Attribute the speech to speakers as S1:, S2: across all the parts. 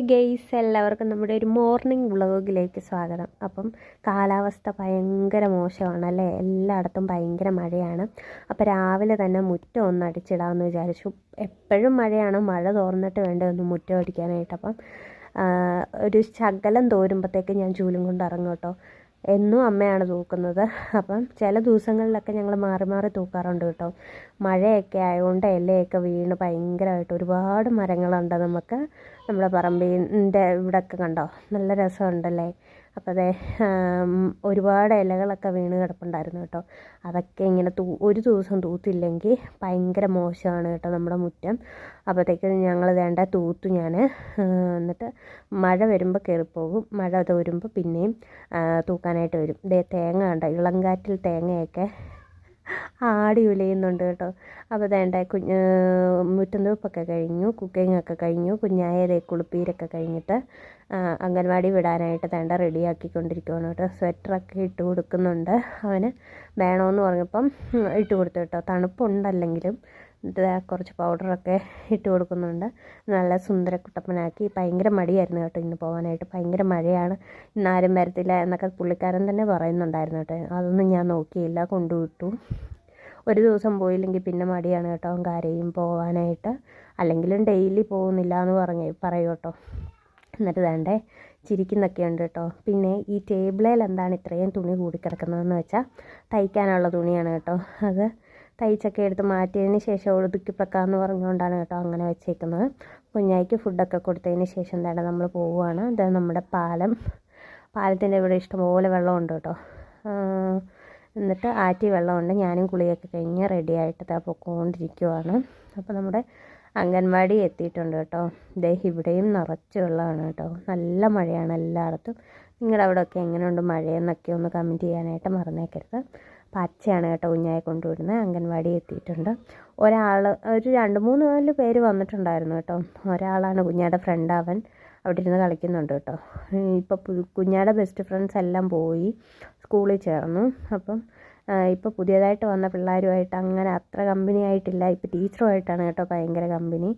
S1: Guys എല്ലാവർക്കും നമ്മുടെ ഒരു മോർണിംഗ് വ്ളോഗിലേക്ക് സ്വാഗതം. അപ്പം കാലാവസ്ഥ ഭയങ്കര മോശമാണ് അല്ലേ എല്ലായിടത്തും ഭയങ്കര മഴയാണ്. അപ്പോൾ രാവിലെ തന്നെ മുറ്റം ഒന്ന് അടിച്ചിടാമെന്ന് വിചാരിച്ചു. എപ്പോഴും മഴയാണ്. മഴ തോർന്നിട്ട് വേണ്ടേ ഒന്ന് മുറ്റം അടിക്കാനായിട്ട്. അപ്പം ഒരു ശകലം തോരുമ്പോഴത്തേക്ക് ഞാൻ ജൂലും കൊണ്ട് ഇറങ്ങും കേട്ടോ. എന്നും അമ്മയാണ് തൂക്കുന്നത്. അപ്പം ചില ദിവസങ്ങളിലൊക്കെ ഞങ്ങൾ മാറി മാറി തൂക്കാറുണ്ട് കേട്ടോ. മഴയൊക്കെ ആയതുകൊണ്ട് ഇലയൊക്കെ വീണ് ഭയങ്കരമായിട്ട് ഒരുപാട് മരങ്ങളുണ്ട് നമുക്ക്. നമ്മുടെ പറമ്പിന്റെ ഇവിടെയൊക്കെ കണ്ടോ? നല്ല രസമുണ്ടല്ലേ? അപ്പോൾ അതെ ഒരുപാട് ഇലകളൊക്കെ വീണ് കിടപ്പുണ്ടായിരുന്നു കേട്ടോ. അതൊക്കെ ഇങ്ങനെ തൂ ഒരു ദിവസം തൂത്തില്ലെങ്കിൽ ഭയങ്കര മോശമാണ് കേട്ടോ നമ്മുടെ മുറ്റം. അപ്പോഴത്തേക്ക് ഞങ്ങൾ വേണ്ട തൂത്തു ഞാൻ എന്നിട്ട് മഴ വരുമ്പോൾ കയറിപ്പോകും. മഴ തോരുമ്പോൾ പിന്നെയും തൂക്കാനായിട്ട് വരും. തേങ്ങ കണ്ടോ? ഇളങ്കാറ്റിൽ തേങ്ങയൊക്കെ ആടി ഉലയുന്നുണ്ട് കേട്ടോ. അപ്പോൾ വേണ്ട കുഞ്ഞ് മുറ്റന്തൂപ്പൊക്കെ കഴിഞ്ഞു കുക്കിംഗ് ഒക്കെ കഴിഞ്ഞു കുഞ്ഞായതേ കുളിപ്പീരൊക്കെ കഴിഞ്ഞിട്ട് അംഗൻവാടി വിടാനായിട്ട് തേണ്ട റെഡിയാക്കിക്കൊണ്ടിരിക്കുകയാണ് കേട്ടോ. സ്വെറ്ററൊക്കെ ഇട്ട് കൊടുക്കുന്നുണ്ട് അവന്. വേണമെന്ന് പറഞ്ഞപ്പം ഇട്ട് കൊടുത്തു കേട്ടോ. തണുപ്പുണ്ടല്ലെങ്കിലും കുറച്ച് പൗഡറൊക്കെ ഇട്ട് കൊടുക്കുന്നുണ്ട്. നല്ല സുന്ദര കുട്ടപ്പനാക്കി. ഭയങ്കര മടിയായിരുന്നു കേട്ടോ ഇന്ന് പോകാനായിട്ട് ഭയങ്കര മഴയാണ്. ഇന്നാരും വരത്തില്ല എന്നൊക്കെ പുള്ളിക്കാരൻ തന്നെ പറയുന്നുണ്ടായിരുന്നു കേട്ടോ. അതൊന്നും ഞാൻ നോക്കിയില്ല കൊണ്ടുവിട്ടു. ഒരു ദിവസം പോയില്ലെങ്കിൽ പിന്നെ മടിയാണ് കേട്ടോ കാര്യം പോകാനായിട്ട് അല്ലെങ്കിലും ഡെയിലി പോകുന്നില്ല എന്ന് പറഞ്ഞ് പറയൂ കേട്ടോ. എന്നിട്ട് വേണ്ടേ ചിരിക്കുന്നൊക്കെ ഉണ്ട് കേട്ടോ. പിന്നെ ഈ ടേബിളിൽ എന്താണ് ഇത്രയും തുണി കൂടിക്കിടക്കുന്നതെന്ന് വെച്ചാൽ തയ്ക്കാനുള്ള തുണിയാണ് കേട്ടോ അത്. തയ്ച്ചൊക്കെ എടുത്ത് മാറ്റിയതിന് ശേഷം ഒതുക്കി എന്ന് പറഞ്ഞുകൊണ്ടാണ് കേട്ടോ അങ്ങനെ വെച്ചേക്കുന്നത്. കുഞ്ഞായിക്ക് ഫുഡൊക്കെ കൊടുത്തതിന് ശേഷം എന്താണ് നമ്മൾ പോവുകയാണ് ഇത് നമ്മുടെ പാലം. പാലത്തിന്റെ ഇവിടെ ഇഷ്ടംപോലെ വെള്ളമുണ്ട് കേട്ടോ. എന്നിട്ട് ആറ്റി വെള്ളമുണ്ട്. ഞാനും കുളിയൊക്കെ കഴിഞ്ഞ് റെഡി ആയിട്ട് താ പൊക്കോണ്ടിരിക്കുവാണ്. അപ്പോൾ നമ്മുടെ അംഗൻവാടി എത്തിയിട്ടുണ്ട് കേട്ടോ. ദേ ഇവിടെയും നിറച്ച് വെള്ളമാണ് കേട്ടോ. നല്ല മഴയാണ് എല്ലായിടത്തും. നിങ്ങളുടെ അവിടെയൊക്കെ എങ്ങനെയുണ്ട് മഴയെന്നൊക്കെ ഒന്ന് കമന്റ് ചെയ്യാനായിട്ട് മറന്നേക്കരുത്. പച്ചയാണ് കേട്ടോ കുഞ്ഞായി കൊണ്ടുവിടുന്നത്. അംഗൻവാടി എത്തിയിട്ടുണ്ട്. ഒരാൾ ഒരു രണ്ട് മൂന്ന് നാല് പേര് വന്നിട്ടുണ്ടായിരുന്നു കേട്ടോ. ഒരാളാണ് കുഞ്ഞായുടെ ഫ്രണ്ട് അവൻ അവിടെ ഇരുന്ന് കളിക്കുന്നുണ്ട് കേട്ടോ. ഇപ്പോൾ കുഞ്ഞായുടെ ബെസ്റ്റ് ഫ്രണ്ട്സ് എല്ലാം പോയി സ്കൂളിൽ ചേർന്നു. അപ്പം ഇപ്പോൾ പുതിയതായിട്ട് വന്ന പിള്ളേരുമായിട്ട് അങ്ങനെ അത്ര കമ്പനി ആയിട്ടില്ല. ഇപ്പോൾ ടീച്ചറുമായിട്ടാണ് കേട്ടോ ഭയങ്കര കമ്പനി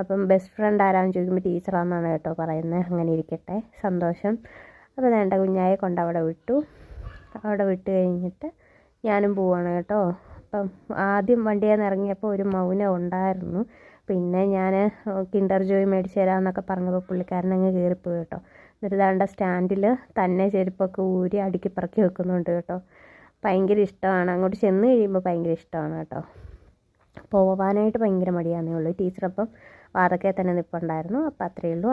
S1: അപ്പം ബെസ്റ്റ് ഫ്രണ്ട് ആരാന്ന് ചോദിക്കുമ്പോൾ ടീച്ചറാണെന്നാണ് കേട്ടോ പറയുന്നത്. അങ്ങനെ ഇരിക്കട്ടെ. സന്തോഷം. അപ്പോൾ വേണ്ട കുഞ്ഞായെ കൊണ്ട് അവിടെ വിട്ടു. അവിടെ വിട്ട് കഴിഞ്ഞിട്ട് ഞാനും പോവാണ് കേട്ടോ. അപ്പം ആദ്യം വണ്ടിയിൽ നിന്ന് ഇറങ്ങിയപ്പോൾ ഒരു മൗനം ഉണ്ടായിരുന്നു. പിന്നെ ഞാൻ കിൻഡർ ജോയ് മേടിച്ച് തരാമെന്നൊക്കെ പറഞ്ഞപ്പോൾ പുള്ളിക്കാരൻ അങ്ങ് കയറിപ്പോയി കേട്ടോ. എന്നിട്ട് ദാണ്ട സ്റ്റാൻഡിൽ തന്നെ ചെരുപ്പൊക്കെ ഊരി അടുക്കി പറക്കി വെക്കുന്നുണ്ട് കേട്ടോ. ഭയങ്കര ഇഷ്ടമാണ്. അങ്ങോട്ട് ചെന്ന് കഴിയുമ്പോൾ ഭയങ്കര ഇഷ്ടമാണ് കേട്ടോ. പോവാനായിട്ട് ഭയങ്കര മടിയാന്നേ ഉള്ളൂ. ടീച്ചർ വാതൊക്കെ തന്നെ നിൽപ്പുണ്ടായിരുന്നു അപ്പം അത്രയേ ഉള്ളൂ.